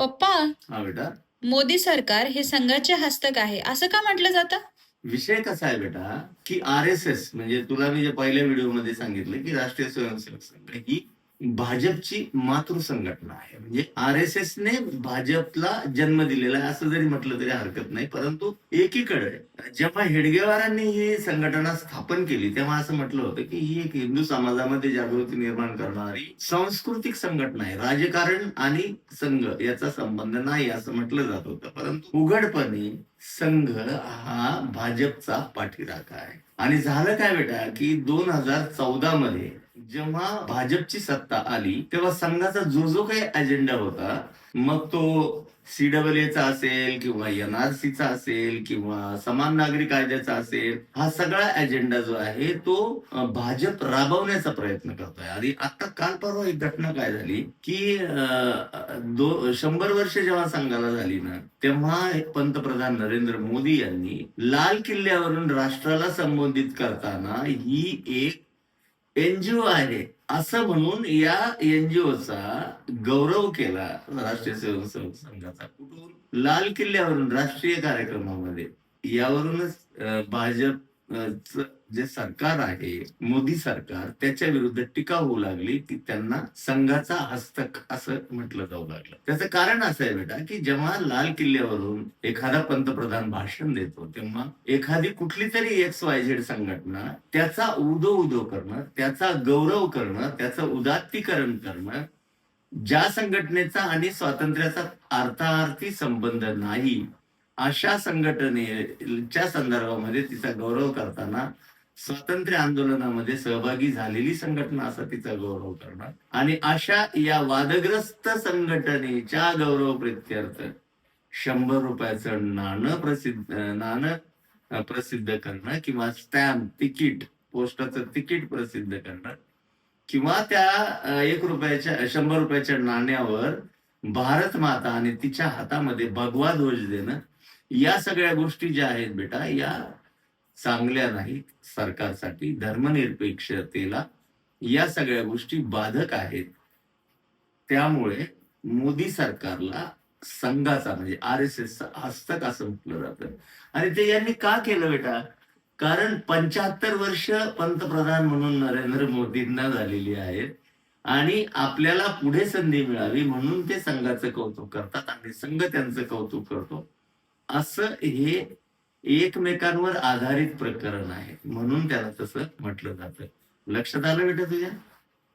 पप्पा हा बेटा मोदी सरकार हे संघाचे हस्तक आहे. असं का म्हटलं जातं? विषय कसा आहे बेटा की आर एस एस म्हणजे तुला मी जे पहिल्या व्हिडिओमध्ये सांगितलं की राष्ट्रीय स्वयंसेवक संघ ही भाजपची मातृ संघटना आहे. म्हणजे आर एस एस ने भाजपला जन्म दिलेला आहे असं जरी म्हटलं तरी हरकत नाही परंतु एकीकडे जेव्हा हेडगेवारांनी ही संघटना स्थापन केली तेव्हा असं म्हटलं होतं की ही एक हिंदू समाजामध्ये जागृती निर्माण करणारी सांस्कृतिक संघटना आहे. राजकारण आणि संघ याचा संबंध नाही असं म्हटलं जात होतं. परंतु उघडपणे संघ हा भाजपचा पाठीराखा आहे. आणि झालं काय बेटा की दोन हजार चौदा मध्ये जेव्हा भाजपची सत्ता आली तेव्हा संघाचा जो जो काही अजेंडा होता मग तो सीडब्ल्यूचा असेल किंवा एनआरसीचा असेल किंवा समान नागरी कायद्याचा असेल हा सगळा अजेंडा जो आहे तो भाजप राबवण्याचा प्रयत्न करतोय. आणि आता काल परवा एक घटना काय झाली की दो शंभर वर्ष जेव्हा संघाला झाली ना तेव्हा पंतप्रधान नरेंद्र मोदी यांनी लाल किल्ल्यावरून राष्ट्राला संबोधित करताना ही एक एनजीओ आहे. असं म्हणून या एनजीओचा गौरव केला राष्ट्रीय सेवक संघाचा. कुठून लाल किल्ल्यावरून राष्ट्रीय कार्यक्रमामध्ये. यावरूनच भाजप जे सरकार आहे मोदी सरकार त्याच्या विरुद्ध टीका होऊ लागली की त्यांना संघाचा हस्तक असं म्हटलं जाऊ लागलं. त्याचं कारण असं आहे बेटा की जेव्हा लाल किल्ल्यावरून एखादा पंतप्रधान भाषण देतो तेव्हा एखादी कुठली तरी एक्स वाय झेड संघटना त्याचा उदो उदो करणं त्याचा गौरव करणं त्याचं उदात्तीकरण करणं ज्या संघटनेचा आणि स्वातंत्र्याचा अर्थार्थी संबंध नाही अशा संघटनेच्या संदर्भामध्ये तिचा गौरव करताना स्वातंत्र्य आंदोलनामध्ये सहभागी झालेली संघटना असा तिचा गौरव करणार. आणि अशा या वादग्रस्त संघटनेच्या गौरव प्रत्यर्थ शंभर रुपयाचं नाणं प्रसिद्ध नाणं प्रसिद्ध करणं किंवा स्टॅम्प तिकीट पोस्टाचं तिकीट प्रसिद्ध करणं किंवा त्या एक रुपयाच्या शंभर रुपयाच्या नाण्यावर भारत माता आणि तिच्या हातामध्ये भगवा ध्वज देणं या सगळ्या गोष्टी ज्या आहेत बेटा या चांगल्या नाहीत सरकारसाठी. धर्मनिरपेक्षतेला या सगळ्या गोष्टी बाधक आहेत. त्यामुळे मोदी सरकारला संघाचा म्हणजे आर एस एसचा हस्तक असं म्हटलं जातं. आणि ते यांनी का केलं बेटा? कारण पंच्याहत्तर वर्ष पंतप्रधान म्हणून नरेंद्र मोदींना झालेली आहेत. आणि आपल्याला पुढे संधी मिळावी म्हणून ते संघाचं कौतुक करतात आणि संघ त्यांचं कौतुक करतो. असं हे एकमेकांवर आधारित प्रकरण आहे म्हणून त्याला तसं म्हटलं जातं. लक्षात आलं बेटा तुझ्या?